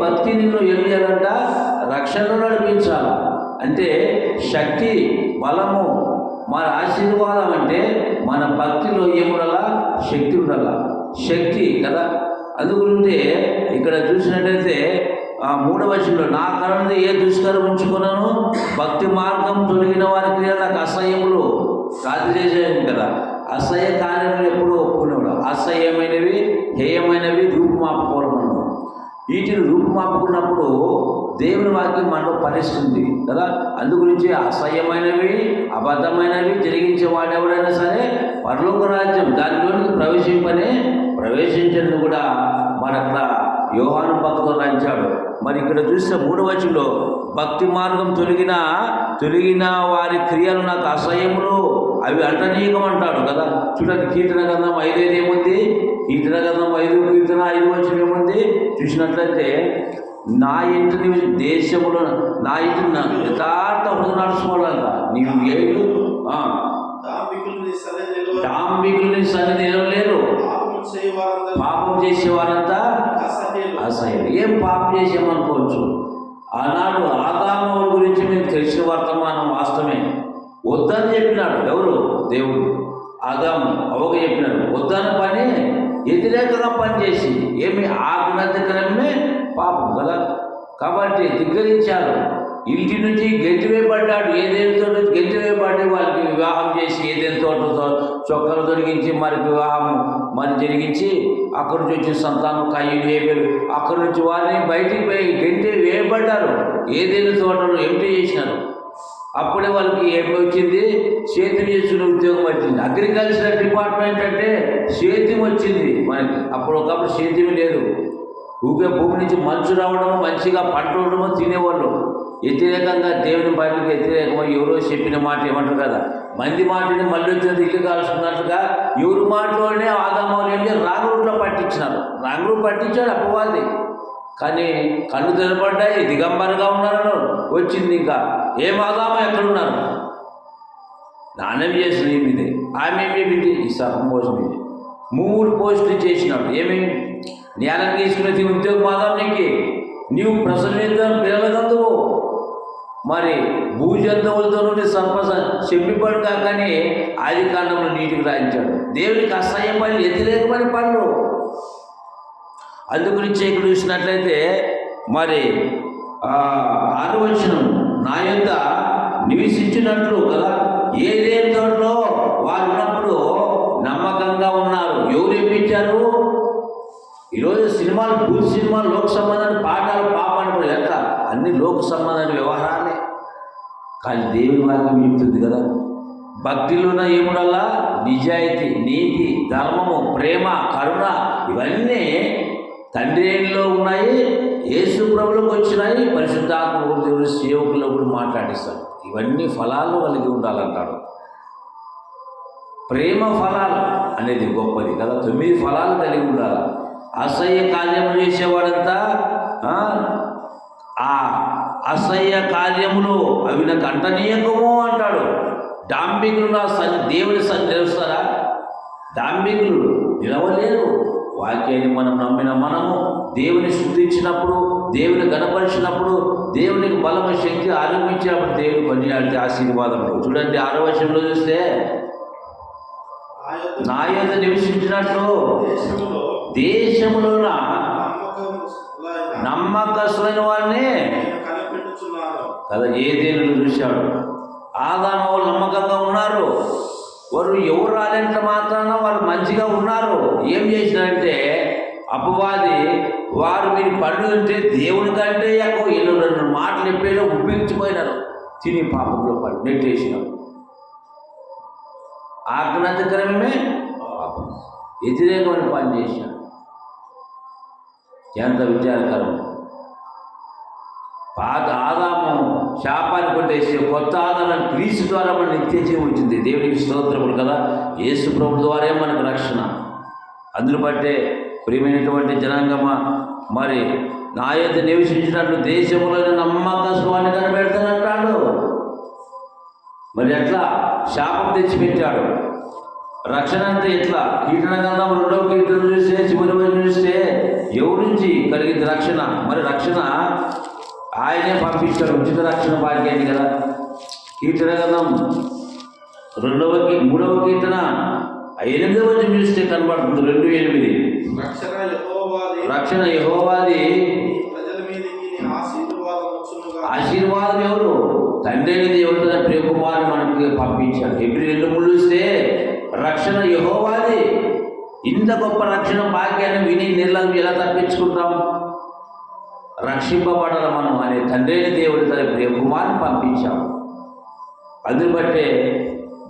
భక్తి నిన్ను ఏం చేయాలంట రక్షణలో నడిపించాలి. అంటే శక్తి బలము మన ఆశీర్వాదం అంటే మన భక్తిలో ఏముండాలా? శక్తి ఉండాలా? శక్తి కదా? అందుకుంటే ఇక్కడ చూసినట్టయితే ఆ మూడవ వచనంలో నా కరుణ ఏ దుష్కరం ఉంచుకున్నాను భక్తి మార్గం తొలగిన వారికి నాకు అసహ్యములు రాజు చేసేది కదా. అసహ్య కార్యములు ఎప్పుడూ ఒప్పుకునేవాడు. అసహ్యమైనవి హేయమైనవి రూపుమాపుకోవడం వీటిని రూపుమాపుకున్నప్పుడు దేవుని వాక్యం మనలో పనిస్తుంది కదా? అందుగురించి అసహ్యమైనవి అబద్ధమైనవి జరిగించే వాడు ఎవడైనా సరే పరలోక రాజ్యం దానిలోనికి ప్రవేశింపనే ప్రవేశించని కూడా మన అక్కడ యోహాను భక్తులు అంచాడు మరి ఇక్కడ చూస్తే మూడవచనంలో భక్తి మార్గం తొలగిన తొలగిన వారి క్రియలు నాకు అసహ్యములు అవి అంటనీయకం అంటాడు కదా? చూడండి కీర్తన గంధం ఐదైదు చూసినట్లయితే నా ఇంటిని దేశములో నా ఇంటిని యథార్థ హృదయ నడుచుకోవాలంట. నీవు సన్నిధిలో డాంబికుల్ని సన్నిధి లేరు పాపము చేయవారందరూ పాపం చేసేవారంతా. అసహ్యం ఏం పాపం చేసామనుకోవచ్చు? ఆనాడు ఆదాము గురించి మీకు తెలిసిన వర్తమానం వాస్తవమే. వద్దని చెప్పినాడు ఎవరు? దేవుడు. ఆదాము. అవగా చెప్పినాడు. వద్దని పని వ్యతిరేకంగా పనిచేసి ఏమి ఆజ్ఞాతకరమే పాపం కదా. కాబట్టి ధిక్కరించారు. ఇంటి నుంచి గెంటివేయబడ్డాడు ఏదేంతో గెంటివేయబడి వాళ్ళకి వివాహం చేసి ఏదేం తోటతో చొక్కలు తొలగించి మరి వివాహం మరి జరిగించి అక్కడి నుంచి వచ్చిన సంతానం కయ్యలు ఏబేలు. అక్కడి నుంచి వారిని బయటికి పోయి గెంటి వేయబడ్డారు. ఏదేని తోటలో ఎంటీ చేసినారు? అప్పుడే వాళ్ళకి ఏమి వచ్చింది సేద్యం చేసిన ఉద్యోగం వచ్చింది. అగ్రికల్చర్ డిపార్ట్మెంట్ అంటే సేద్యం వచ్చింది మనకి. అప్పుడు ఒకప్పుడు సేద్యం లేదు. ఊకే భూమి నుంచి మంచు రావడము మంచిగా పంట ఉండడము తినేవాళ్ళు. వ్యతిరేకంగా దేవుని బయటకు వ్యతిరేకమో ఎవరో చెప్పిన మాట ఏమంటారు కదా? మంది మాటని మళ్ళీ వచ్చినది ఇల్లు కాల్చుకున్నట్లుగా ఎవరి మాటలోనే ఆదామని ఏం రాంగ్ రూట్లో పట్టించినారు. రాంగ్ రూట్ పట్టించాడు అప్పవాది కానీ కళ్ళు తెరపడ్డాయి దిగంబరగా ఉన్నారు వచ్చింది ఇంకా. ఏం ఆదామో ఎక్కడున్నారు? దానం చేసిన మీదే ఆమె ఈ సగం పోస్ట్ మీదే. మూడు పోస్టులు చేసినాడు. ఏమి? జ్ఞానం తీసుకునేది ఉద్యోగం ఆదాం నీకు. నీవు ప్రసవిద్దాం పిల్లలకందువు మరి భూజంతువులతో నుండి సంపద చెప్పిపడు కాకని ఆది కాండంలో నీటికి రాయించాడు. దేవునికి అసహ్యం పని మరి పనులు అందుగురించి ఇక్కడ చూసినట్లయితే మరి ఆ, ఆరు నా యొక్క నివసించినట్లు కదా ఏదే వారు ఉన్నప్పుడు నమ్మకంగా ఉన్నారు. ఎవరు ఇప్పించారు ఈరోజు సినిమాలు భూతి సినిమాలు లోక సంబంధాన్ని పాఠాలు పాపాలు కూడా ఎట్లా? అన్ని లోక సంబంధాన్ని వ్యవహారాలే. కానీ దేవుని వాక్యం చెప్తుంది కదా. భక్తిలోన ఏముడల్లా నిజాయితీ నీతి ధర్మము ప్రేమ కరుణ ఇవన్నీ తండ్రిలో ఉన్నాయి. యేసు ప్రభులకు వచ్చినాయి పరిశుద్ధాత్మ దేవుడు సేవకులు కూడా మాట్లాడిస్తాడు ఇవన్నీ ఫలాలు కలిగి ఉండాలంటాడు. ప్రేమ ఫలాలు అనేది గొప్పది కదా తొమ్మిది ఫలాలు కలిగి ఉండాలి. అసహ్య కార్యములు చేసేవాడంతా ఆ, అసహ్య కార్యములు అవి నాకు అంటనీయకము అంటాడు. డాంబికులు నా సన్ దేవుని సన్ తెలుస్తారా డాంబికులు నిలవలేరు. వాక్యాన్ని మనం నమ్మిన మనము దేవుని స్థుతించినప్పుడు దేవుని గణపరిచినప్పుడు దేవునికి బలమ శక్తి ఆరంభించినప్పుడు దేవుని కొనియాడితే ఆశీర్వాదంలో చూడండి ఆరో వచనంలో చూస్తే నా యొక్క నివసించినట్లు దేశములో దేశములోన నమ్మకస్తులైన వారిని కదా ఏ దేవుడు చూశాడు? ఆదాము వాళ్ళు నమ్మకంగా ఉన్నారు. వారు ఎవరు రాలేంత మాత్రాన వారు మంచిగా ఉన్నారు. ఏం చేసినారంటే అపవాది వారు మీరు పండు తింటే దేవుని కంటే ఎక్కువ ఎన్నో రెండు మాటలు చెప్పేలో ఉప్పించిపోయినారు తిని పాపంలో పడి నెట్టేసినారు. ఆజ్ఞాతకరమే పాపం. వ్యతిరేకమైన పని చేశాడు ఎంత విచారకరం. పాత ఆదాము శాపాన్ని కొట్టేసి కొత్త ఆదాన్ని క్రీస్తు ద్వారా మన నిత్య జీవం వచ్చింది దేవునికి స్తోత్రములు కదా. యేసు ప్రభు ద్వారే మనకు రక్షణ. అందును బట్టే ప్రియమైనటువంటి జనాంగమ మరి నా యొక్క నివసించినట్లు దేశంలో నమ్మకస్వాన్ని కనిపెడతానంటాడు. మరి ఎట్లా? శాపం తెచ్చిపెట్టాడు. రక్షణ అంటే ఎట్లా? కీటన గంధం రెండవ కీర్తన చూస్తే చివరి చూస్తే ఎవరి నుంచి కలిగింది రక్షణ? మరి రక్షణ ఆయనే పంపించాడు ఉచిత రక్షణ భాగ్యాన్ని కదా. కీర్తన గంధం రెండవ మూడవ కీర్తన ఎనిమిదవ చూస్తే కనబడుతుంది రెండు ఎనిమిది. రక్షణ యెహోవాది. ఆశీర్వాదం ఎవరు? తండ్రి దేవుడు తన ప్రియకుమారుని మనకి పంపించాడు. ఎప్పుడు రెండు ముళ్ళుస్తే రక్షణ యహోవాది. ఇంత గొప్ప రక్షణ భాగ్యాన్ని విని నిర్లక్ష్యం ఎలా తప్పించుకుంటాం? రక్షింపబడాలి మనం అనే తండ్రిని దేవుడు తన ప్రియకుమారుని పంపించాడు. అది బట్టే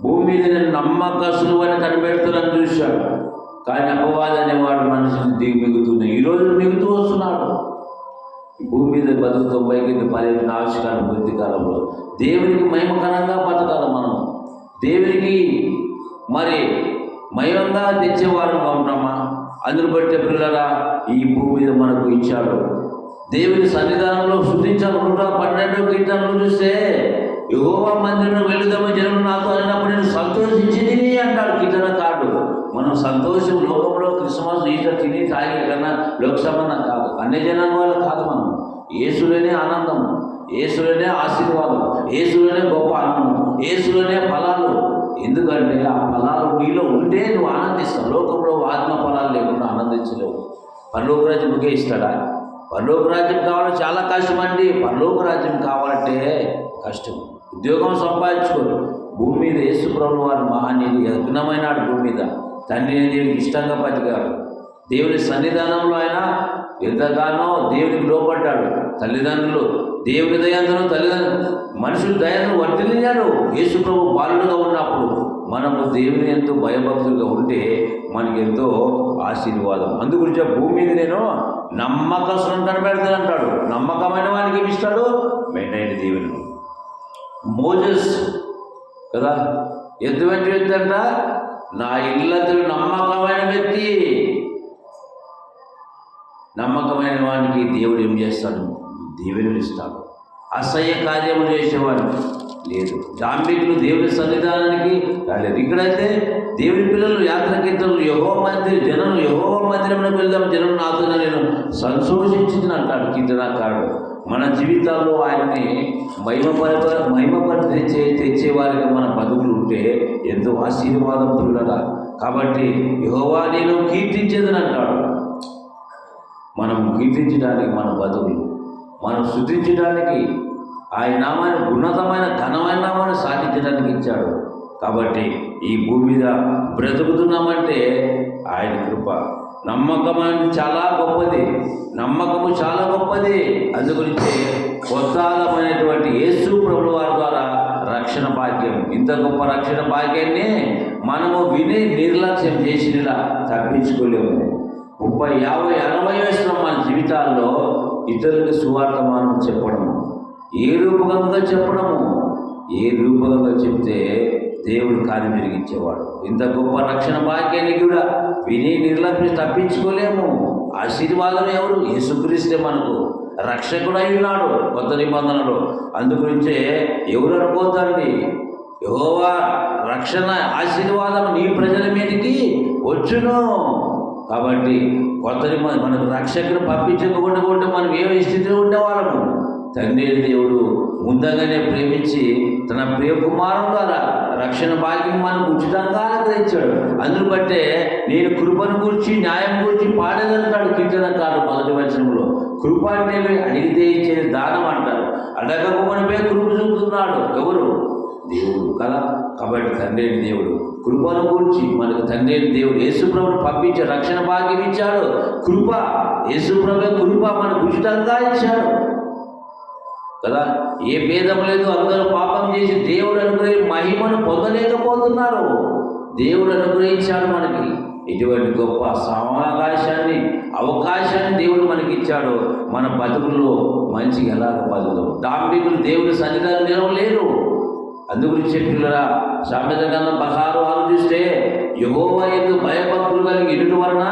భూమి మీద నేను నమ్మకస్తులు అని కనిపెడుతున్నాను చూశాడు. కానీ అపవాది అనేవాడు మనుషులు దిగి మిగుతున్నాయి ఈ రోజు మిగుతూ వస్తున్నాడు. భూమి మీద బతుకుతో పైకి పదిహేను ఆవిష్కారం బుద్ధి కాలంలో దేవునికి మహిమకరంగా బతకాలి మనం. దేవునికి మరి మహిమంగా తెచ్చేవారు ఉంటామా అందుని బట్టి పిల్లరా ఈ భూమి మీద మనకు ఇచ్చాడు. దేవుని సన్నిధానంలో శుద్ధించాలి నూట పన్నెండు కీర్తనలు చూస్తే యహోవా మందిరం వెళుదాము జనం నాతో అన్నప్పుడు నేను సంతోషించింది అంటాడు కీర్తనకారుడు మనం సంతోషం లోకంలో క్రిస్మస్ ఈస్టర్ తిని తాగి కన్నా లోక సంబంధం కాదు. అన్ని జనం వాళ్ళు కాదు మనం. యేసులోనే ఆనందం యేసులోనే ఆశీర్వాదం యేసులోనే గొప్ప ఆనందం యేసులోనే ఫలాలు. ఎందుకంటే ఆ ఫలాలు నీలో ఉంటే నువ్వు ఆనందిస్తావు. లోకంలో ఆత్మ ఫలాలు లేకుండా ఆనందించలేవు. పరలోక ముఖే ఒకే ఇస్తాడా? పరలోక రాజ్యం కావాలంటే చాలా కష్టం అండి పరలోక రాజ్యం కావాలంటే కష్టం. ఉద్యోగం సంపాదించుకోరు. భూమి మీద యేసుప్రభు వారి మహానీయులు యజ్ఞమైన భూమి మీద. తండ్రి దేవునికి ఇష్టంగా బతికాడు దేవుని సన్నిధానంలో ఆయన ఎంతగానో దేవునికి లోపడ్డాడు తల్లిదండ్రులు దేవుని దయంతను తల్లిదండ్రులు మనుషులు దయను వర్తిల్లాడు యేసుప్రభు బాలుడుగా ఉన్నప్పుడు మనము దేవుని ఎంతో భయభక్తులుగా ఉంటే మనకి ఎంతో ఆశీర్వాదం. అందుగురించి భూమి మీద నేను నమ్మకస్తులను కనిపెడతాను అంటాడు. నమ్మకమైన వానికి ఇస్తాడు మెండైన దేవుని మోజస్ కదా? ఎటువంటి వ్యక్తి అంట? నా ఇల్లతో నమ్మకమైన వ్యక్తి. నమ్మకమైన వానికి దేవుడు ఏం చేస్తాడు? దేవుని ఇస్తాడు. అసహ్య కార్యము చేసేవాడు. లేదు. దాంబికులు దేవుని సన్నిధానానికి రాలేదు. ఇక్కడైతే దేవుని పిల్లలు యాత్ర కీర్తనలు యహో మందిరం జనం యహో మందిరంలో వెళ్దాం. జనం నాతో నేను సంతోషించింది అంటాడు కీర్తనకారుడు. మన జీవితాల్లో ఆయన్ని మహిమపరిప మహిమపరి తెచ్చే తెచ్చేవారికి మన బతుకులు ఉంటే ఎంతో ఆశీర్వాదం పిల్లరా కాబట్టి యహోవా నేను కీర్తించేదని అంటాడు మనం కీర్తించడానికి మన బతుకులు మనం శుద్ధించడానికి ఆయన నామాన్ని ఉన్నతమైన ఘనమైన నామాన్ని సాధించడానికి ఇచ్చాడు. కాబట్టి ఈ భూమి మీద బ్రతుకుతున్నామంటే ఆయన కృప. నమ్మకం అనేది చాలా గొప్పది. నమ్మకము చాలా గొప్పది. అందుగురించి కొత్తాలమైనటువంటి యేసు ప్రభుల వారి ద్వారా రక్షణ భాగ్యం. ఇంత గొప్ప రక్షణ భాగ్యాన్ని మనము విని నిర్లక్ష్యం చేసినలా తప్పించుకోలేము. ముప్పై యాభై అరవై వేసిన మన జీవితాల్లో ఇతరులకు సువార్తమానం చెప్పడము. ఏ రూపకంగా చెప్పడము? ఏ రూపకంగా చెప్తే దేవుడు కాని పెరిగించేవాడు ఇంత గొప్ప రక్షణ భాగ్యాన్ని కూడా విని నిర్లక్ష్యం తప్పించుకోలేము. ఆశీర్వాదం ఎవరు? యేసుక్రీస్తే మనకు రక్షకుడై ఉన్నాడు కొత్త నిబంధనలో. అందుగురించే ఎవరు అనుకోద్దండి? యోవా రక్షణ ఆశీర్వాదం నీ ప్రజల మీదకి వచ్చును. కాబట్టి కొత్త నిబంధన మనకు రక్షకుడు పంపించకుండా ఉంటే మనం ఏ స్థితిలో ఉండేవాళ్ళము? తండ్రి దేవుడు ముందుగానే ప్రేమించి తన ప్రియ కుమారం ద్వారా రక్షణ భాగ్యం మనకు ఉచితంగా అనుగ్రహించాడు అందును బట్టే నేను కృపను గురించి న్యాయం గురించి పాడగలుగుతాడు. కీర్తనకారు మొదటి వచనంలో. కృప అంటే అడిగితే ఇచ్చేది దానం అంటారు. అడగకపోనిపై కృప చూపుతున్నాడు. ఎవరు? దేవుడు కదా. కాబట్టి తండ్రి దేవుడు కృపను గురించి మనకు తండ్రి దేవుడు యేసుప్రభుని పంపించి రక్షణ భాగ్యం ఇచ్చాడు. కృప యేసుప్రభు కృప మనకు ఉచితంగా ఇచ్చాడు. కదా? ఏ భేదం లేదు. అందరూ పాపం చేసి దేవుడు అనుగ్రహి మహిమను పొందలేకపోతున్నారు. దేవుడు అనుగ్రహించాడు మనకి. ఇటువంటి గొప్ప సమాకాశాన్ని అవకాశాన్ని దేవుడు మనకి ఇచ్చాడు మన బతుకుల్లో మంచిగా ఎలాగ బతుకుతాం? దాంబికులు దేవుడి సన్నిధానం నిలవలేరు అందుగురించి పిల్లరా సామెత గంధం పదహారు ఆరు చూస్తే యహోవా ఎందు భయభక్తులు కలిగి ఇటు వలన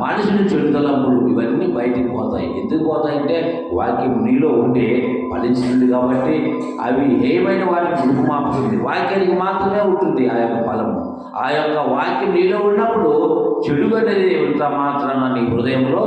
మనుషుని చెడు తలంపులు ఇవన్నీ బయటికి పోతాయి. ఎందుకు పోతాయంటే వాక్యం నీలో ఉండే ఫలించింది కాబట్టి అవి ఏమైన వాటిని రూపుమాపుతుంది వాక్యానికి మాత్రమే ఉంటుంది ఆ యొక్క ఫలము. ఆ యొక్క వాక్యం నీలో ఉన్నప్పుడు చెడు అనేది ఎంత మాత్రాన నీ హృదయంలో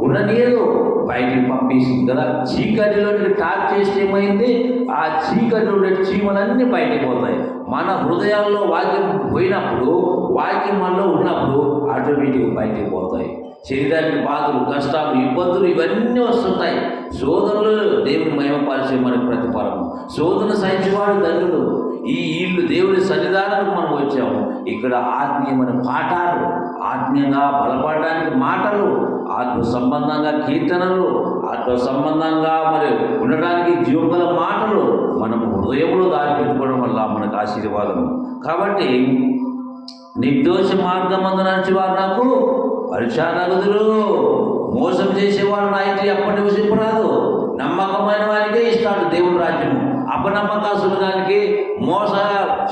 ఉండనీయదు బయటికి పంపేసింది కదా చీకటిలో టార్చ్ చేస్తే ఏమైంది? ఆ చీకటిలో ఉండే చీమలన్నీ బయటికి పోతాయి. మన హృదయాల్లో వాక్యం పోయినప్పుడు వాక్యం మనలో ఉన్నప్పుడు ఆటోమేటిక్ బయటికి పోతాయి. శరీరానికి బాధలు కష్టాలు ఇబ్బందులు ఇవన్నీ వస్తుంటాయి. శోధనలు దేవుని మహిమపరిచే మనకు ప్రతిఫలము. శోధన సహించేవాడు ధన్యుడు. ఈ ఇల్లు దేవుని సన్నిధానానికి మనం వచ్చాము. ఇక్కడ ఆత్మీయమైన పాఠాలు ఆత్మీయంగా బలపడడానికి మాటలు ఆత్మ సంబంధంగా కీర్తనలు ఆత్మ సంబంధంగా మరి ఉండడానికి జీవగల మాటలు మనం హృదయంలో దాచిపెట్టుకోవడం వల్ల మనకు ఆశీర్వాదము కాబట్టి నిర్దోష మార్గమందు నడిచేవారు నాకు పరిచారగుదురు మోసం చేసేవాడు నా ఇంటి ఎప్పటి నివసింపరాదు నమ్మకమైన వారికే ఇస్తాడు దేవుడు రాజ్యము. అపనమ్మకాసులు దానికి మోస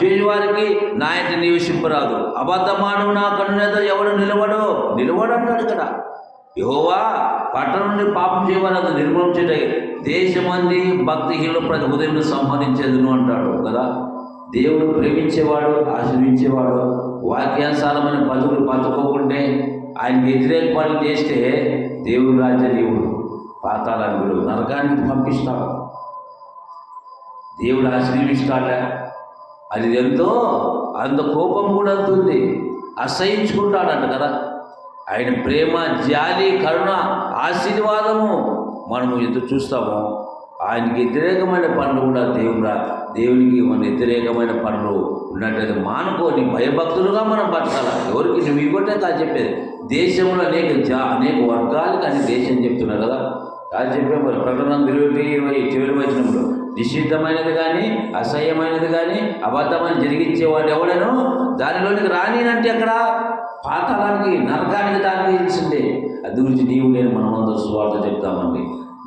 చేసేవారికి నా ఇంటి నివసింపరాదు అబద్ధమాడు నా కన్నునేత ఎవడు నిలవడు? నిలవడు అంటాడు కదా. యహోవా పట్టణం నుండి పాపం చేయవారు నిర్మూలించట దేశమంది భక్తిహీనులు ప్రతి ఉదయం సంహరించేదును అంటాడు కదా. దేవుడు ప్రేమించేవాడు ఆశీర్వించేవాడు వాక్యానుసారమైన బతుకులు బతుకోకుంటే ఆయనకి వ్యతిరేక పనులు చేస్తే దేవుడు రాజ్య దేవుడు. పాతాళాన్ని నరకానికి పంపిస్తాడు. దేవుడు ఆశీర్విస్తాడా అది ఎంతో అంత కోపం కూడా అంతుంది. అసహించుకుంటాడంట కదా. ఆయన ప్రేమ జాలి కరుణ ఆశీర్వాదము మనము ఎంత చూస్తామో ఆయనకి వ్యతిరేకమైన పనులు కూడా దేవుడా దేవునికి మన వ్యతిరేకమైన పనులు ఉన్నట్లయితే మానుకొని భయభక్తులుగా మనం బతకాలి. ఎవరికి నువ్వు ఇవ్వటే కాదు చెప్పేది. దేశంలో అనేక జా అనేక వర్గాలు కానీ దేశం చెప్తున్నారు కదా. కాదు చెప్పే మరి ప్రకటన ఇరవై ఇరవై చివరి వచ్చినప్పుడు నిషిద్ధమైనది కానీ అసహ్యమైనది కానీ అబద్ధమైన జరిగించేవాడు ఎవడను దానిలోనికి రానినంటే అక్కడ పాతాళానికి నరకానికి దారి తీసిందే అది గురించి నీవు నేను మనమందరూ స్వార్థ చెప్తామండి.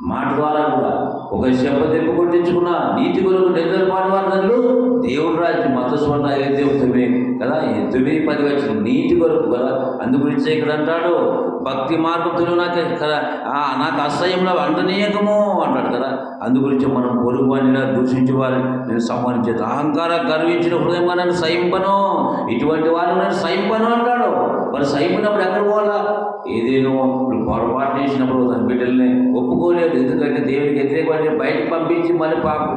మాట ద్వారా కూడా ఒక శబ్బ దెబ్బ కొట్టించుకున్న నీతి కొరకు నిద్ర పాడవాళ్ళు దేవుడు రాజ్యం మతస్వర్ణ ఏదైతే కదా? తొమ్మిది పది వచ్చిన నీతి కొరకు కదా? అందు గురించి ఇక్కడ అంటాడు భక్తి మార్గంతో నాకు కదా. నాకు అసహ్యంలో అంటనీయకము అంటాడు కదా. అందు గురించి మనం పొరుగు వాడిని దూషించే వారిని నేను సంహరించేది అహంకార గర్వించిన హృదయంగా నన్ను సహింపను. ఇటువంటి వారిని నేను సహింపను అంటాడు. మరి సహింపినప్పుడు ఎక్కడ పోవాలా? ఏదేనో ఇప్పుడు పొరపాటు చేసినప్పుడు తన బిడ్డల్ని ఒప్పుకోలేదు. ఎందుకంటే దేవునికి వ్యతిరేకమైన బయటకు పంపించి మరి పాప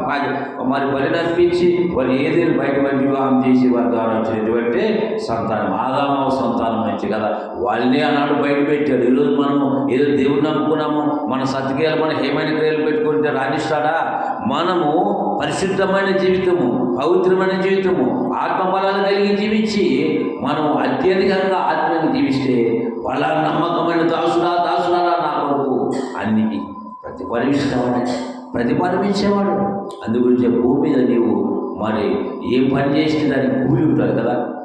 మరి బలి నడిపించి వాళ్ళు ఏదైనా బయట పడి వివాహం చేసి వారి ద్వారా వచ్చినటువంటి సంతానం. ఆదామ సంతానం నుంచి కదా. వాళ్ళే అన్నాడు బయట పెట్టాడు. ఈరోజు మనము ఏదో దేవుడు నమ్ముకున్నాము. మన సత్క్రియలు మన హేమైన క్రియలు పెట్టుకుంటే రాణిస్తాడా? మనము పరిశుద్ధమైన జీవితము పవిత్రమైన జీవితము ఆత్మబలాలు కలిగి జీవించి మనం అత్యధికంగా ఆత్మీయంగా జీవిస్తే వాళ్ళ నమ్మకమైన దాసుడా దాసుడా నా కొడుకు అన్నిటి ప్రతిఫలిస్తావాడు ప్రతిఫలించేవాడు అందు గురించి భూమి మీద నీవు మరి ఏం పని చేస్తే దానికి కూలి ఉంటారు కదా?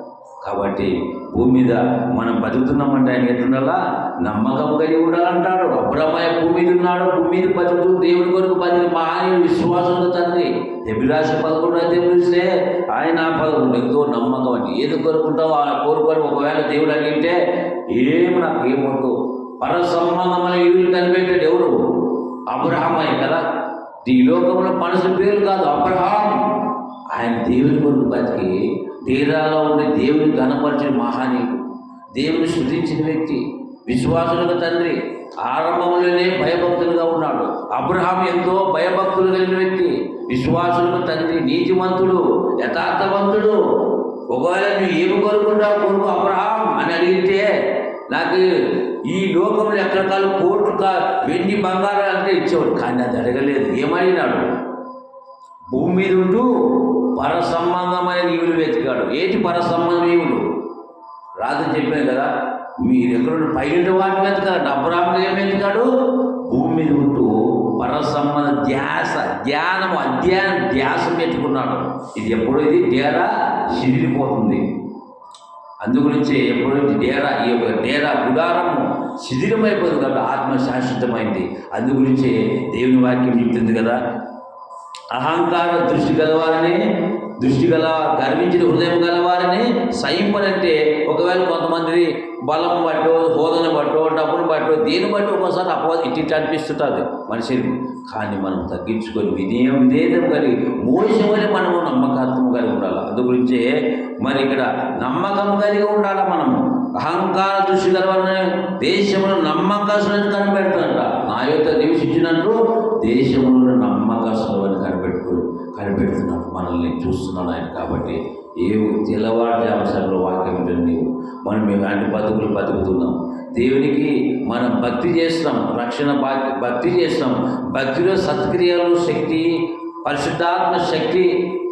కాబట్టి భూమి మీద మనం బతుకుతున్నామంటే ఆయన ఎట్లుండాలా నమ్మకం కలిగి ఉండాలంటాడు. అబ్రహ్మయ్య భూమి మీద ఉన్నాడు. భూమి మీద బతుకుతూ దేవుని కొరకు బతికి మహానీయుడు విశ్వాసంతో తండ్రి. ఎబిరాశి పదకొండు అయితే పిలిస్తే ఆయన ఆ పదకొండు ఎంతో నమ్మకం అని. ఏది కోరుకుంటావో ఆ కోరుకొని ఒకవేళ దేవుడు అడిగితే ఏమి నాకు ఏమొద్దు పర సంబంధమైన ఇల్లు కనిపెట్టాడు ఎవరు? అబ్రహామయ్య కదా. ఈ లోకంలో మనసు పేరు కాదు అబ్రహాం. ఆయన దేవుని కొరకు బతికి తీరాలో ఉండే దేవుని ఘనపరిచిన మహానీయుడు. దేవుని శృతించిన వ్యక్తి విశ్వాసులకు తండ్రి ఆరంభంలోనే భయభక్తులుగా ఉన్నాడు. అబ్రహాం ఎంతో భయభక్తులు కలిగిన వ్యక్తి విశ్వాసులకు తండ్రి నీతిమంతుడు యథార్థవంతుడు. ఒకవేళ నువ్వు ఏమి కోరుకుంటావు కొడుకు అబ్రహాం అని అడిగితే నాకు ఈ లోకంలో ఎక్కడికాలు కోట్లు కా వెండి బంగారం అంటే ఇచ్చేవాడు. కానీ అది అడగలేదు. ఏమడిగినాడు? భూమి మీద ఉంటూ పర సంబంధమైన ఈవులు వెతికాడు. ఏంటి పరసంబంధం ఈవులు రాజు చెప్పాను కదా మీరు ఎక్కడ పైన వాటిని వెతకాడు అబ్రాహ్మ ఏం వెతికాడు భూమి మీద ఉంటూ పరసంబంధ ధ్యాస ధ్యానం అధ్యానం ధ్యాస పెట్టుకున్నాడు. ఇది ఎప్పుడో ఇది డేరా శిథిలిపోతుంది అందుగురించి ఎప్పుడైతే డేరా ఈ యొక్క డేరా గుడారము శిథిలమైపోదు కాబట్టి ఆత్మ శాశ్వతమైంది అందుగురించి దేవుని వాక్యం చెప్తుంది కదా అహంకార దృష్టి గలవారిని దృష్టి గల గర్వించిన హృదయం గలవారిని అంటే ఒకవేళ కొంతమంది బలం బట్టో హోదను బట్టో డబ్బును బట్టో దేని బట్టి ఒక్కోసారి అపో ఇట్టి ఇట్టి అనిపిస్తుంటుంది మనిషిని కానీ మనం తగ్గించుకొని వినయం విధేయం కలిగి మోసమని మనము నమ్మకత్వం కలిగి ఉండాలి? అందు గురించే మరి ఇక్కడ నమ్మకం కలిగి ఉండాలి మనము? అహంకార దృష్టి గలవారిని దేశంలో నమ్మకస్తులను కనిపెడుతుంట నా యొక్క నివసించినట్లు దేశంలో నమ్మకస్తులను కనిపెట్టు కనిపెడుతున్నాడు. మనల్ని చూస్తున్నాడు ఆయన కాబట్టి ఏ తెల్లవారి అంశాల్లో వాక్యం ఉంటుంది నీవు మనం ఇలాంటి బతుకులు బతుకుతున్నాం? దేవునికి మనం భక్తి చేస్తాం రక్షణ భక్తి చేస్తాం భక్తిలో సత్క్రియలు శక్తి పరిశుద్ధాత్మ శక్తి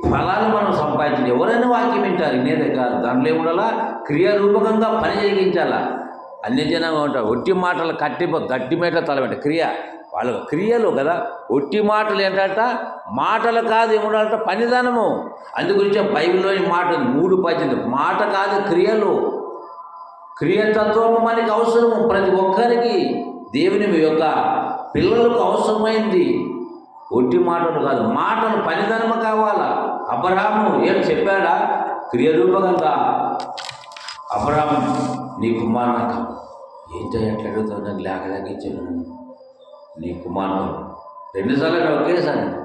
ఫలాలు మనం సంపాదించాలి. ఎవరైనా వాక్యం వింటారు నేనే కాదు. దాంట్లో ఏముండాలా క్రియారూపకంగా పని జరిగించాలా అన్యజనంగా ఉంటారు ఒట్టి మాటలు కట్టి గట్టి మేట తలబెట్ట క్రియ. వాళ్ళ క్రియలు కదా. ఒట్టి మాటలు ఏంటంట? మాటలు కాదు ఏముండాలంట? పనిదానము. అందు గురించి బైబిల్లోని మాట మూడు పద్యలు మాట కాదు క్రియలు. క్రియతత్వము మనకి అవసరము ప్రతి ఒక్కరికి. దేవుని యొక్క పిల్లలకు అవసరమైంది. ఒట్టి మాటలు కాదు. మాటలు పనిదనము కావాలా? అబ్రహాము ఏం చెప్పాడా? క్రియరూపకంగా అబ్రహాం నీ కుమార్ ఏంటో ఎట్లా అడుగుతావు? నాకు లేక లేక ఇచ్చాను నీ కుమారుడు. రెండుసార్లు అంటే ఒకేసారి.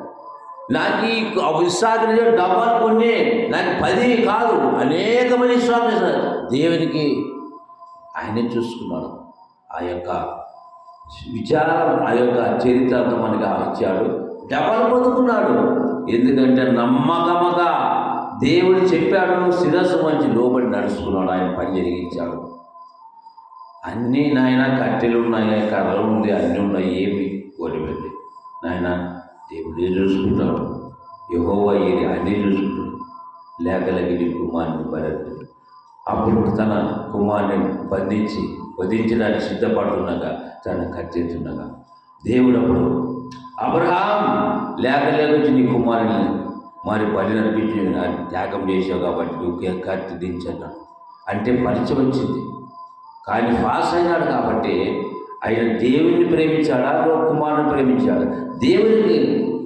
నాకు ఈ విశ్వాసం డబ్బాలు కొన్ని నాకు పది కాదు అనేకమైన విశ్వాసం చేశారు. దేవునికి ఆయనే చూసుకున్నాడు. ఆ యొక్క విచారం ఆ యొక్క చరిత్ర మనకి ఇచ్చాడు. డబ్బాలు పొందుకున్నాడు. ఎందుకంటే నమ్మకముగా దేవుడు చెప్పాడు శిరస్సు మంచి లోబడి నడుచుకున్నాడు ఆయన పని జరిగించాడు. అన్నీ నాయన కట్టెలు ఉన్నాయి కర్రలు ఉంది అన్నీ ఉన్నాయి ఏమి కోరిపెట్టి నాయన దేవుడే చూసుకుంటాడు యహోవా ఇది అన్నీ చూసుకుంటాడు. లేకలకి నీ కుమారుని పరిస్థితి అప్పుడు తన కుమారుని బంధించి వధించడానికి సిద్ధపడుతుండగా తన కట్టించుండగా దేవుడు అప్పుడు అబ్రహాం లేక లేకొచ్చి నీ కుమారుని మరి బలి నడిపించి త్యాగం చేసావు కాబట్టి నువ్వు కత్తి దించన్నాడు అంటే పరిచయం వచ్చింది. కానీ పాస్ అయినాడు కాబట్టి ఆయన దేవుని ప్రేమించాడా? లోకుమారుని ప్రేమించాడు? దేవుడిని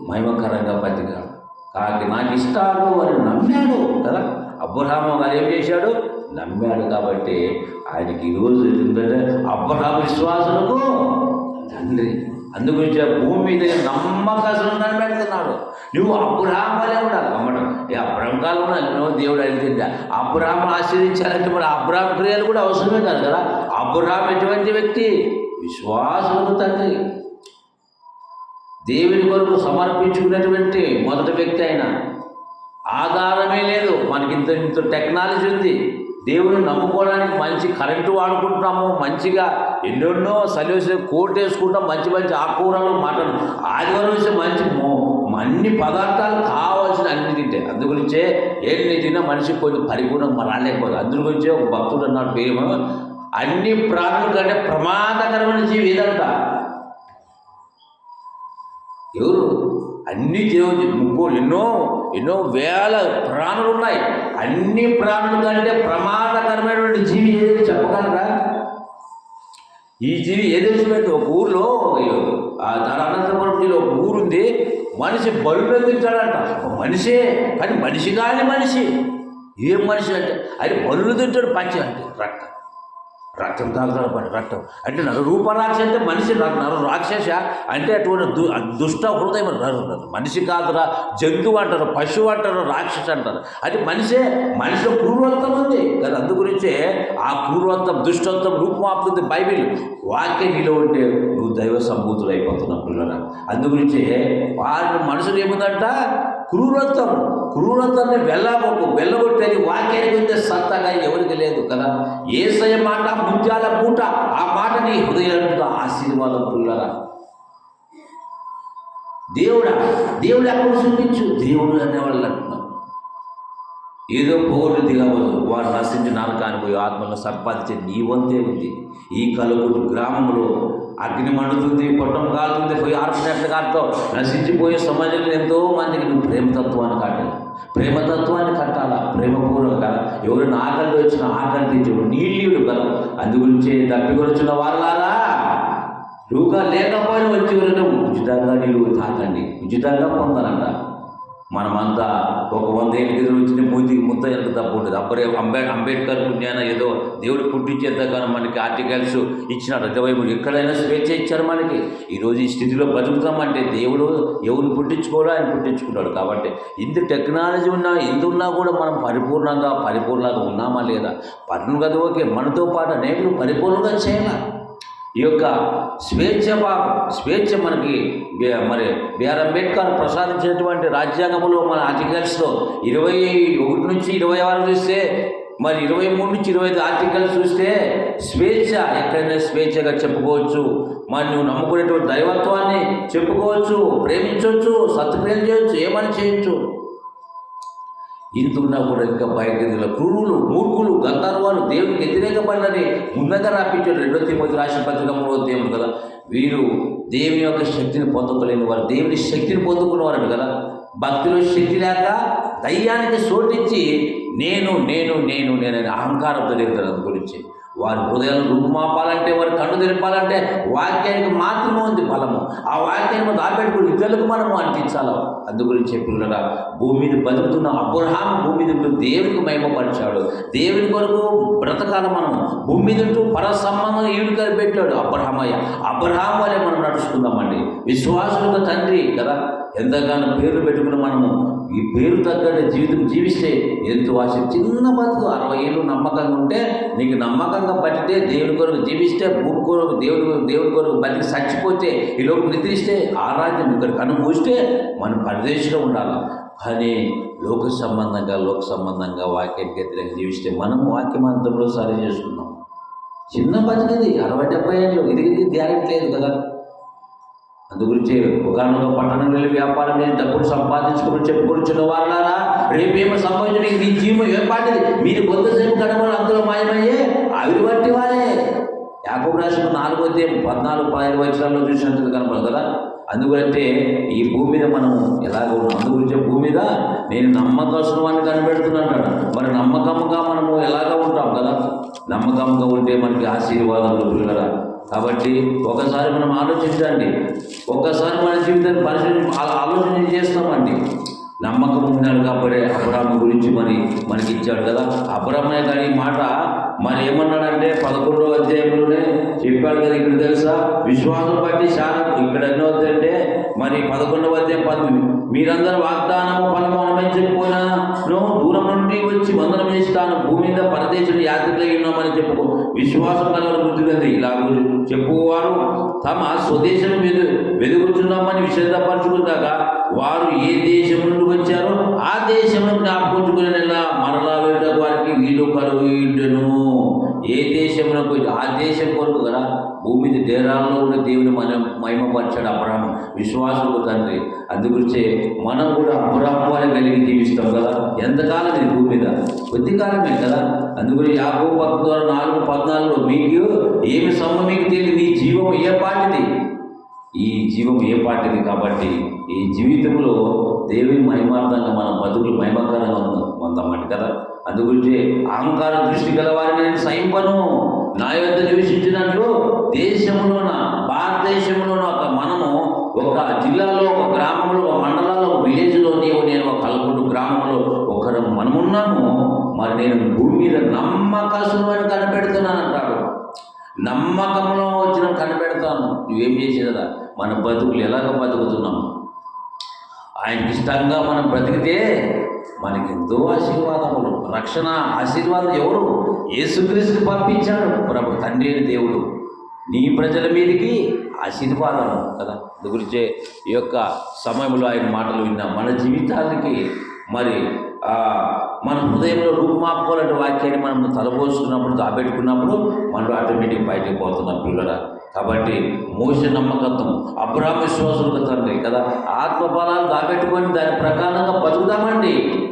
మహిమకరంగా బతికాడు కాకి నాకు ఇష్టాలు అని నమ్మాడు కదా. అబ్రహాము గారు ఏం చేశాడు? నమ్మాడు కాబట్టి ఆయనకి ఈరోజు ఏంటంటే అబ్రహాం విశ్వాసులకు తండ్రి. అందుగురించి భూమి మీద నమ్మకం పెడుతున్నాడు నువ్వు అబ్రహాం వలే ఉండాలి నమ్మడం. ఏ అబ్రహం కాలం నువ్వు దేవుడు తింటా అబ్రహాం ఆశ్రయించాలంటే మరి అబ్రహాం క్రియలు కూడా అవసరమే కాదు కదా. అబ్రహాం ఎటువంటి వ్యక్తి విశ్వాసము తండ్రి. దేవుని కొరకు సమర్పించుకున్నటువంటి మొదటి వ్యక్తి ఆయన. ఆధారమే లేదు. మనకి ఇంత ఇంత టెక్నాలజీ ఉంది. దేవుని నమ్ముకోవడానికి మంచి కరెంటు వాడుకుంటున్నాము. మంచిగా ఎన్నెన్నో సల్యూస్ కోట్ వేసుకుంటాం మంచి మంచి ఆకుకూరలు మటన్. ఆదివారం వేసే మంచి అన్ని పదార్థాలు కావాల్సిన అన్ని తింటాయి అందుగురించే ఏం తిన్నా మనిషి కొంచెం పరిపూర్ణం రాలేకపోదు. అందుగురించే ఒక భక్తుడు అన్నాడు పేరు అన్ని ప్రాణుల కంటే ప్రమాదకరమైన జీవి ఇదంట ఎవరు? అన్ని దేవుడు ముగ్గురు ఎన్నో ఎన్నో వేల ప్రాణులు ఉన్నాయి. అన్ని ప్రాణుల కంటే ప్రమాదకరమైనటువంటి జీవి ఏదో చెప్పగలరా? ఈ జీవి ఏ ఒక ఊర్లో దాని అనంతపురం జిల్లా ఒక ఊరుంది మనిషి బరువు తింటాడంట ఒక మనిషే కానీ మనిషి కాని మనిషి. ఏం మనిషి అంటే అది బరువులు తింటాడు పంచి అంటే రక్తం. రక్తం తాగుతాడు పడి రక్తం అంటే నరు రూపరాక్ష అంటే మనిషి నరు రాక్షస అంటే అటువంటి దు దుష్ట హృదయం నరు- మనిషి కాదురా జంతువు అంటారు పశువు అంటారు రాక్షస అంటారు. అది మనిషే మనిషిలో క్రూరత్వం ఉంది. కదా అందు గురించే ఆ క్రూరత్వం దుష్టత్వం రూపమాపుతుంది బైబిల్. వాక్యం నీలో ఉంటే నువ్వు దైవ సంభూతులు అయిపోతున్నావు పిల్లల అందు గురించి వారి మనుషులు ఏముందంట? క్రూరత్వం. క్రూరత్వాన్ని వెళ్ళబోకు వెళ్ళగొట్టేది వాక్యానికి ఉండే సత్తగా ఎవరికి లేదు కదా? ఏసయ మాట ముత్యాల పూట ఆ మాట నీ హృదయంలో ఆశీర్వాదం పుల్లరా దేవుడా దేవుడు ఎక్కడ చూపించు? దేవుడు అనేవాళ్ళు అంటున్నాం ఏదో పోగొట్టు దిగవదు వారు నశించి నరకానికి పోయి ఆత్మలను సంపాదించే నీ వంతే ఉంది. ఈ కలుగుడు గ్రామంలో అగ్ని మండుతుంది పొట్టం కాలుతుంది పోయి ఆర్పినట్లు కాడుతావు నశించిపోయే సమాజంలో ఎంతో మందికి నువ్వు ప్రేమతత్వాన్ని కట్టాలి. ప్రేమతత్వాన్ని కట్టాలా? ప్రేమపూర్వక ఎవరు ఎవరైనా ఆకలి వచ్చిన ఆకలి తీర్చడు నీళ్ళు కదా. అందుగురించి తప్పికొచ్చిన వాళ్ళారా రూగా లేకపోయినా వచ్చి ఉచితంగా నీళ్ళు తాకండి ఉచితంగా పొందాలంట. మనమంతా ఒక వంద ఏళ్ళ క్రితం వచ్చిన మూతికి ముద్ద ఎంత తప్పు ఉంటుంది అప్పుడే అంబే అంబేద్కర్ పుణ్యాన ఏదో దేవుడు పుట్టించేంత కానీ మనకి ఆర్టికల్స్ ఇచ్చినాడు. ఇరవై మూడు ఎక్కడైనా స్వేచ్ఛ ఇచ్చారు మనకి. ఈరోజు ఈ స్థితిలో బతుకుతామంటే దేవుడు ఎవరిని పుట్టించుకోడో ఆయన పుట్టించుకుంటాడు కాబట్టి ఇంత టెక్నాలజీ ఉన్నా ఎంత ఉన్నా కూడా మనం పరిపూర్ణంగా పరిపూర్ణంగా ఉన్నామా లేదా? పన్ను కదా ఓకే. మనతో పాటు అనేకులు పరిపూర్ణంగా చేయాలి? ఈ యొక్క స్వేచ్ఛ భాగం స్వేచ్ఛ మనకి మరి బిఆర్ అంబేద్కర్ ప్రసాదించినటువంటి రాజ్యాంగంలో మన ఆర్టికల్స్లో ఇరవై ఒకటి నుంచి ఇరవై ఆరు చూస్తే మరి ఇరవై మూడు నుంచి ఇరవై ఐదు ఆర్టికల్స్ చూస్తే స్వేచ్ఛ ఎక్కడైనా స్వేచ్ఛగా చెప్పుకోవచ్చు. మరి నువ్వు నమ్ముకునేటువంటి దైవత్వాన్ని చెప్పుకోవచ్చు ప్రేమించవచ్చు సత్క్రియలు చేయొచ్చు ఏమని చేయొచ్చు? ఇంతున్నా కూడా ఇంకా బయట క్రూరులు మూర్ఖులు గంధర్వాలు దేవునికి వ్యతిరేకపడినని ముందుగా రాపించాడు రెండో తిమ్మతి రాసిన పత్రిక మూడో దేవుడు కదా. వీరు దేవుని యొక్క శక్తిని పొందుకోలేని వారు దేవుని శక్తిని పొందుకున్నవారు కదా. భక్తిలో శక్తి లేక దయ్యానికి సోటించి నేను నేను నేను నేనని అహంకారం తెలియదు గురించి వారి హృదయాలను రూపుమాపాలంటే వారి కన్ను తెరపాలంటే వాక్యానికి మాత్రమే ఉంది బలము. ఆ వాక్యాన్ని దాపెట్టుకుని ఇతరులకు మనము అంటించాలి అందు గురించి పిల్లరా భూమి మీద బతుకుతున్న అబ్రహాం భూమి మీద ఉంటూ దేవునికి మహిమపరిచాడు. దేవుని కొరకు బ్రతకాల మనం. భూమి మీద ఉంటూ పర సంబంధం పెట్టాడు అబ్రహామయ్య అబ్రహాం వల్లే మనం నడుచుకుందామండి. విశ్వాసులకు తండ్రి కదా. ఎంతగానో పేర్లు పెట్టుకుని మనము ఈ పేరు తగ్గట్టు జీవితం జీవిస్తే ఎంతో ఆశ. చిన్న బతుకు అరవై ఏళ్ళు నమ్మకంగా ఉంటే నీకు నమ్మకంగా బతికితే దేవుడి కొరకు జీవిస్తే భూమి కొరకు దేవుడి దేవుడి కొరకు బతికి చచ్చిపోతే ఈ లోపు నిద్రిస్తే ఆ రాజ్యం ఇక్కడ కనుమూస్తే మనం పరిదేశంలో ఉండాలి? కానీ లోక సంబంధంగా లోక సంబంధంగా వాక్యానికి వ్యతిరేకంగా జీవిస్తే మనం వాక్యమంతంలో సరి చేసుకున్నాం చిన్న బతికిది అరవై డెబ్బై ఏళ్ళు ఇది గ్యారెంటీ లేదు కదా? అందుగురించి ఒకనొక పట్టణం వెళ్ళి వ్యాపారం చేసి డబ్బులు సంపాదించుకుని చెప్పుకొచ్చిన వాళ్ళారా రేపేమో సంభవించిన మీ జీవం ఏ మీరు కొంతసేపు గడవలు అందులో మాయమయ్యే అవి బట్టి వారే. యాకబు రాసిన నాలుగో అధ్యాయం పద్నాలుగు పదిహేను వచనాల్లో చూసినట్టు కనపడదు కదా? అందుకంటే ఈ భూమి మీద మనం ఎలాగ ఉన్నాం? అందుగురించి భూమి మీద నేను నమ్మకస్తున్న అని కనిపెడుతున్నాను మరి నమ్మకంగా మనము ఎలాగ ఉంటాం కదా? నమ్మకంగా ఉంటే మనకి ఆశీర్వాదాలు కదా కాబట్టి ఒకసారి మనం ఆలోచించండి. ఒక్కసారి మన జీవితాన్ని పరిశీలి ఆలోచన చేస్తామండి. నమ్మకం ఉన్నాడు కాబట్టి అబ్రాహ్మ గురించి మరి మనకి ఇచ్చాడు కదా. అబ్రాహ్మయ్య కానీ మాట మరి ఏమన్నాడంటే పదకొండో అధ్యాయంలోనే చెప్పాడు కదా ఇక్కడ తెలుసా? విశ్వాసం బట్టి చాలా ఇక్కడ ఎన్నో అంటే మరి పదకొండవ అధ్యాయం పదకొండు మీరందరూ వాగ్దానము ఫలము అనుభవించకపోయినా నువ్వు దూరం నుండి వచ్చి వందనం చేస్తాను. భూమి మీద పరదేశుడు యాత్రికులై ఉన్నామని చెప్పుకో. విశ్వాసం కలవరు బుద్ధిగంది ఇలా చెప్పువారు తమ స్వదేశం వెదు వెలుగుతున్నామని విశదపరచుకుందాక వారు ఏ దేశం నుండి వచ్చారో ఆ దేశం జ్ఞాపకుంచుకునేలా మరలా వెళ్ళ వారికి వీలు కలుగు ఏ దేశంలో ఆ దేశం కొరకు కదా భూమి మీద డేరాల్లో కూడా దేవుని మనం మహిమపరిచాడు అబ్రహం విశ్వాసులకు తండ్రి. అందుగురించే మనం కూడా అబ్రహం కలిగి జీవిస్తాం కదా. ఎంతకాలం ఇది భూమి మీద? కొద్ది కాలమే కదా. అందుకని యాభై పద్నాలుగు నాలుగు పద్నాలుగులో మీకు ఏమి సొమ్ము మీకు తెలియదు. మీ జీవం ఏ పాటిది? ఈ జీవం ఏ పాటిది కాబట్టి ఈ జీవితంలో దేవుని మహిమార్థంగా మన బతుకులు మహిమకరంగా ఉందాం ఉందామంట కదా. అందుగురించి అహంకార దృష్టి గల వారిని నేను సైంపను నా యొద్ద నివసించినట్లు దేశంలోన భారతదేశంలోన ఒక మనము ఒక జిల్లాలో ఒక గ్రామంలో ఒక మండలంలో ఒక విలేజ్లో నీవు నేను ఒక కలకుంటు గ్రామంలో ఒకరు మనమున్నాము. మరి నేను భూమి మీద నమ్మకసులు కనిపెడుతున్నాను అంటాడు నమ్మకంలో వచ్చిన కనిపెడతాను. నువ్వేం చేసేదా మన బతుకులు ఎలాగ బతుకుతున్నాము ఆయనకి ఇష్టంగా మనం బ్రతికితే మనకి ఎంతో ఆశీర్వాదములు. రక్షణ ఆశీర్వాదం ఎవరు? యేసుక్రీస్తు పంపించాడు. ప్రభు తండ్రి అయిన దేవుడు. నీ ప్రజల మీదకి ఆశీర్వాదము కదా. అందు గురించే ఈ యొక్క సమయంలో ఆయన మాటలు విన్న. మన జీవితానికి మరి మన హృదయంలో రూపుమాపుకోలేని వాక్యాన్ని మనం తలపోసుకున్నప్పుడు దాబెట్టుకున్నప్పుడు మనలో ఆటోమేటిక్ బయటకు పోతున్నాం పిల్లల కాబట్టి మోస నమ్మకత్వం అబ్రాహ్మ విశ్వాసులకు తండ్రి కదా. ఆత్మబలాలు దాబెట్టుకొని దాని ప్రకారంగా బతుకుదామండి.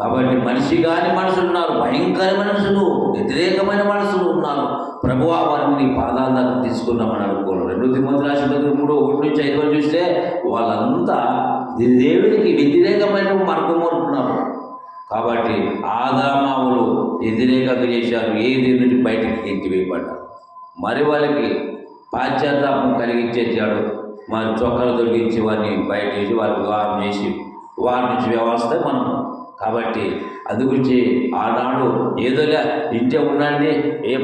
కాబట్టి మనిషి కాని మనుషులు ఉన్నారు భయంకరమైన మనుషులు వ్యతిరేకమైన మనుషులు ఉన్నారు. ప్రభు వారిని పాదాల దాకా తీసుకున్నామని అనుకోరు రెండు తిమ్మతి రాసిన దగ్గర మూడు ఒకటి నుంచి ఐదు చూస్తే వాళ్ళంతా దేవుడికి వ్యతిరేకమైన మార్గం కోరుకున్నారు. కాబట్టి ఆదామావులు వ్యతిరేక చేశారు ఏది నుండి బయటికి ఎత్తి వేయబడ్డారు మరి వాళ్ళకి పాశ్చాత్తాపం కలిగించేసాడు మరి చొక్కలు తొలగించి వారిని బయట చేసి వారికి వివాహం చేసి వారి నుంచి వ్యవస్థ మనం. కాబట్టి అది గురించి ఆనాడు ఏదోలే ఇంటే ఉండండి ఏ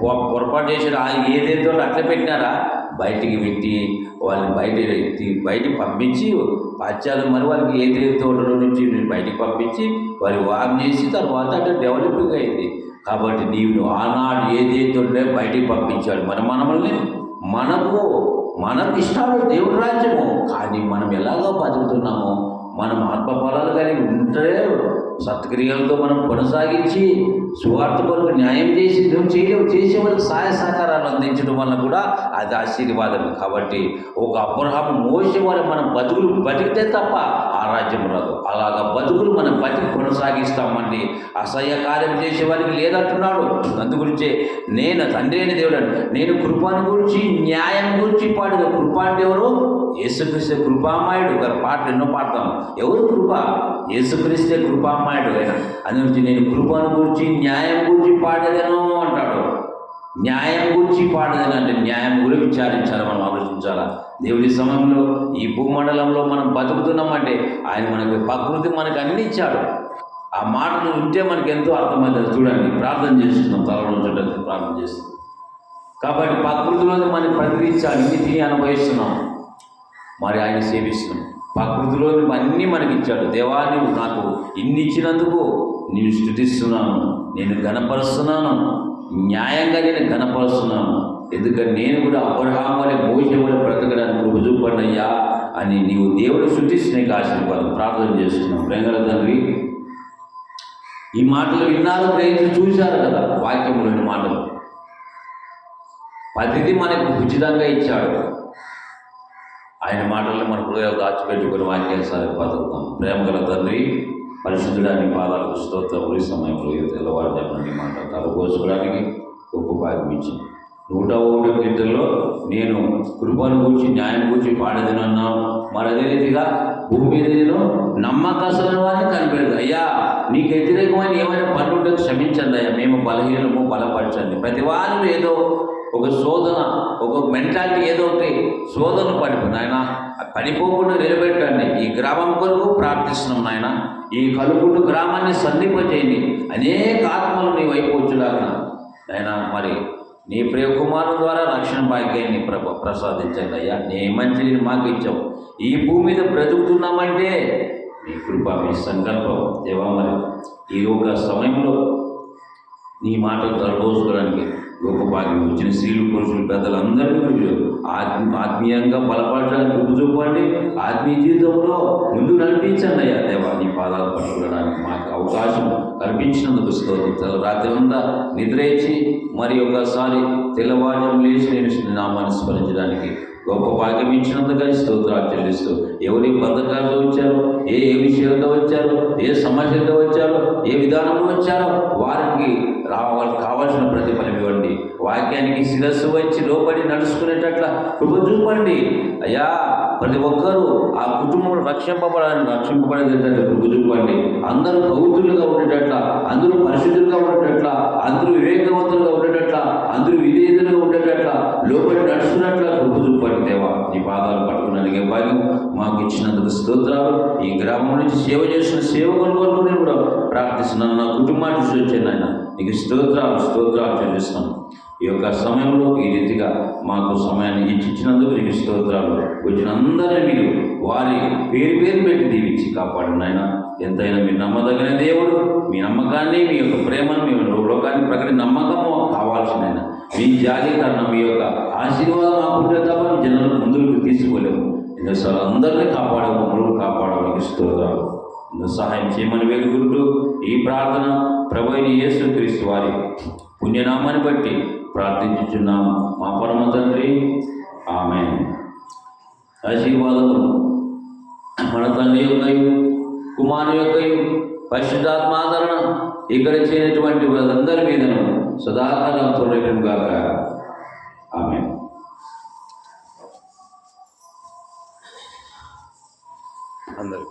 పొ- పొరపాటు చేసిన ఏదేదో అట్లా పెట్టినారా? బయటికి పెట్టి వాళ్ళని బయట బయటికి పంపించి పాశ్చాత్య మరి వాళ్ళకి ఏ తోటలో నుంచి బయటికి పంపించి వారి వాక్ చేసి తర్వాత అంటే డెవలపింగ్ అయింది. కాబట్టి నీవు ఆనాడు ఏదైతే ఉంటే బయటికి పంపించాడు? మన మనమల్ని మనకు మనకు ఇష్టాలు దేవుడి రాజ్యము. కానీ మనం ఎలాగో బతుకుతున్నామో మనం ఆత్మఫలాలు కలిగి ఉంటే సత్క్రియలతో మనం కొనసాగించి సువార్త కొరకు న్యాయం చేసి నువ్వు చేయలేవు చేసే వాళ్ళకి సహాయ సహకారాలు అందించడం వల్ల కూడా అది ఆశీర్వాదం. కాబట్టి ఒక అబ్రహాము మోసే వారి మన బతుకులు బతికితే తప్ప ఆ రాజ్యం రాదు. అలాగా బతుకులు మనం బతికి కొనసాగిస్తామండి. అసహ్య కార్యం చేసే వారికి లేదంటున్నాడు. అందుగురించే నేను తండ్రి అయిన దేవుడు నేను కృపాను గురించి న్యాయం గురించి పాడిన కృప అంటే ఎవరు? యేసుక్రీస్తే కృపామాయుడు గారు పాటలు ఎన్నో పాడతాం. ఎవరు కృప? యేసుక్రీస్తే కృపామాయుడు ఆయన. అందు గురించి నేను కృపను గురించి న్యాయం గురించి పాడేదను అంటాడు. న్యాయం గురించి పాడదని అంటే న్యాయం గురించి విచారించాలి మనం ఆలోచించాలా? దేవుడి సమయంలో ఈ భూమండలంలో మనం బతుకుతున్నామంటే ఆయన మనకి ప్రకృతి మనకు అన్ని ఇచ్చాడు ఆ మాటలు వింటే మనకి ఎంతో అర్థమవుతుంది చూడండి ప్రార్థన చేస్తున్నాం తలలో చూడండి ప్రార్థన చేస్తున్నాం. కాబట్టి ప్రకృతిలోనే మనకి ప్రతిదీ ఇచ్చాడు ఇన్ని తిని అనుభవిస్తున్నాం. మరి ఆయన సేవిస్తున్నాం ప్రకృతిలో అన్నీ మనకి ఇచ్చాడు దేవా నువ్వు నాకు ఇన్ని ఇచ్చినందుకు నేను స్థుతిస్తున్నాను. నేను గణపరుస్తున్నాను న్యాయంగా నేను గణపరుస్తున్నాను ఎందుకంటే నేను కూడా అబ్రహాం వలె బ్రతకడానికి రుజువుపడినయ్యా అని నీవు దేవుడు శృతిస్తున్నాయి ఆశీర్వాదం ప్రార్థన చేస్తున్నాం ప్రేంగల తండ్రి ఈ మాటలు విన్నారు ప్రయత్నం చూశారు కదా వాక్యములోని మాటలు. ప్రతిదీ మనకు ఉచితంగా ఇచ్చాడు. ఆయన మాటలను మన హృదయాలు దాచిపెట్టుకుని వాక్యానుసారి బతుకుతాం ప్రేమ గల తండ్రి పరిశుద్ధుడాన్ని పాదాలకు స్తోత్రం ఈ సమయంలో ఈ తెల్లవారుజామున నీ మాట తలపోసుకోవడానికి గొప్ప భాగ్యం ఇచ్చింది. నూట ఒకటి కీర్తనలో నేను కృపను గురించి న్యాయం గురించి పాడేదనన్నావు మరి అదే రీతిగా భూమి మీద నేను నమ్మకస్తుల వారిని కనిపెడదు అయ్యా నీకు వ్యతిరేకమైన ఏమైనా పనులు క్షమించండి అయ్యా. మేము బలహీనము బలపరచండి. ప్రతి వారు ఏదో ఒక శోధన ఒక మెంటాలిటీ ఏదో ఒకటి శోధన పడిపోయి నాయన పడిపోకుండా నిలబెట్టండి. ఈ గ్రామం కొరకు ప్రార్థిస్తున్నాం నాయన. ఈ కలుపుడు గ్రామాన్ని సన్నిపచేయండి అనేక ఆత్మలు నీ వైపు వచ్చేలాగా నాయన మరి నీ ప్రియ కుమారు ద్వారా రక్షణ భాగ్యాన్ని ప్ర ప్రసాదించండి అయ్యా. నీ మంచిని మాకు ఇచ్చావు. ఈ భూమి మీద బ్రతుకుతున్నామంటే నీ కృప మీ సంకల్పం. దేవా మరి ఈ యొక్క సమయంలో నీ మాటలు తలపోసుకోవడానికి గొప్ప భాగ్యం వచ్చిన స్త్రీలు పురుషులు పెద్దలందరినీ మీరు ఆత్మ ఆత్మీయంగా బలపడడానికి గుర్తు చూపండి. ఆత్మీయ జీవితంలో ముందు నడిపించండి అయ్యా దేవా నీ పాదాలు పట్టుకోవడానికి మాకు అవకాశం కల్పించినందుకు స్తోత్రం. తెల్ల రాత్రి అంతా నిద్ర ఇచ్చి మరి ఒకసారి తెల్లవారుజాము లేచి నేను నామాన్ని స్మరించడానికి గొప్ప భాగ్యం ఇచ్చినందుకని స్తోత్రాలు చెల్లిస్తూ ఎవరి బంధకాలతో వచ్చారో ఏ ఏ విషయాలతో వచ్చారో ఏ సమస్యలతో వచ్చారో ఏ విధానంలో వచ్చారో వారికి రావాలి కావాల్సిన ప్రతిఫలం ఇవ్వండి. వాక్యానికి శిరస్సు వచ్చి లోపడి నడుచుకునేటట్ల కృప చూపండి. అయ్యా ప్రతి ఒక్కరూ ఆ కుటుంబంలో రక్షింపబడాలని రక్షింపబడేటట్లు కృప చూపండి. అందరూ పౌతులుగా ఉండేటట్ల అందరూ పరిశుద్ధులుగా ఉండేటట్ల అందరూ వివేకవంతులుగా ఉండేటట్ల అందరూ విధేయులుగా ఉండేటట్ల లోపలి నడుచుకున్నట్ల కృప చూపండి దేవా. నీ పాదాలు పట్టుకున్నందుకే భాగ్యం మాకు ఇచ్చినందుకు స్తోత్రాలు. ఈ గ్రామం నుంచి సేవ చేసిన సేవ కొరకు నేను కూడా ప్రార్థిస్తున్నాను. నా కుటుంబాన్ని చూసి వచ్చాను ఆయన నీకు స్తోత్రాలు స్తోత్రాలు చెల్లిస్తున్నాను. ఈ యొక్క సమయంలో ఈ రీతిగా మాకు సమయాన్ని ఇచ్చినందుకు నీకు స్తోత్రాలు. వచ్చిన అందరినీ మీరు వారి పేరు పేరు పెట్టి దీవించి కాపాడండి ఆయన ఎంతైనా మీరు నమ్మదగిన దేవుడు మీ నమ్మకాన్ని మీ యొక్క ప్రేమను మీ లోకాన్ని ప్రకటి నమ్మకము కావాల్సిన మీ జాలీకరణ మీ యొక్క ఆశీర్వాదం మాకుంటే తప్ప జనాలు ముందుకు తీసుకోలేము ఎన్నోసార్లు అందరినీ కాపాడము మమ్మల్ని కాపాడడానికి స్తోత్రాలు. సహాయం చేయమని వేడుకుంటూ ఈ ప్రార్థన ప్రభుని యేసుక్రీస్తు వారి పుణ్యనామాన్ని బట్టి ప్రార్థించుచున్నాము. మా పరమ తండ్రి ఆమె ఆశీర్వాదము మన తండ్రి యొక్కయు కుమారు యొక్కయు పరిశుద్ధాత్మాదరణ ఇక్కడ చేయనటువంటి వాళ్ళందరి మీదను సదాకాలం తొలగను ఆమె అందరూ